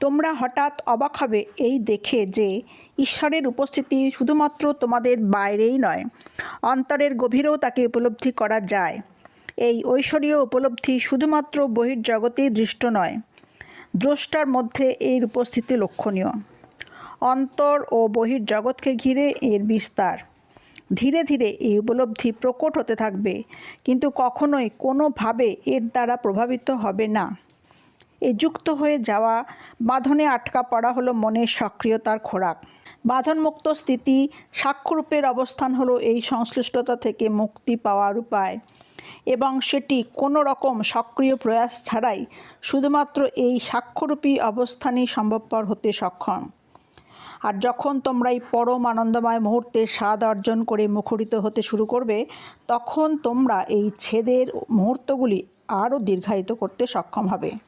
তোমরা হঠাৎ অবাক হবে এই দেখে যে ঈশ্বরের উপস্থিতি শুধুমাত্র তোমাদের বাইরেই নয়, অন্তরের গভীরেও তাকে উপলব্ধি করা যায়। এই ঐশ্বরীয় উপলব্ধি শুধুমাত্র বহির্জগতেই দৃষ্ট নয়, দ্রষ্টার মধ্যে এর উপস্থিতি লক্ষণীয়। অন্তর ও বহির্জগৎকে ঘিরে এর বিস্তার। ধীরে ধীরে এই উপলব্ধি প্রকট হতে থাকবে, কিন্তু কখনোই কোনোভাবে এর দ্বারা প্রভাবিত হবে না। এ যুক্ত হয়ে যাওয়া বাঁধনে আটকা পড়া হলো মনের সক্রিয়তার খোরাক। বাঁধনমুক্ত স্থিতি সাক্ষ্যরূপের অবস্থান হলো এই সংশ্লিষ্টতা থেকে মুক্তি পাওয়ার উপায়। এবং সেটি কোনো রকম সক্রিয় প্রয়াস ছাড়াই শুধুমাত্র এই সাক্ষ্যরূপী অবস্থানই সম্ভবপর হতে সক্ষম। আর যখন তোমরা এই পরম আনন্দময় মুহূর্তে স্বাদ অর্জন করে মুখরিত হতে শুরু করবে, তখন তোমরা এই ছেদের মুহূর্তগুলি আরও দীর্ঘায়িত করতে সক্ষম হবে।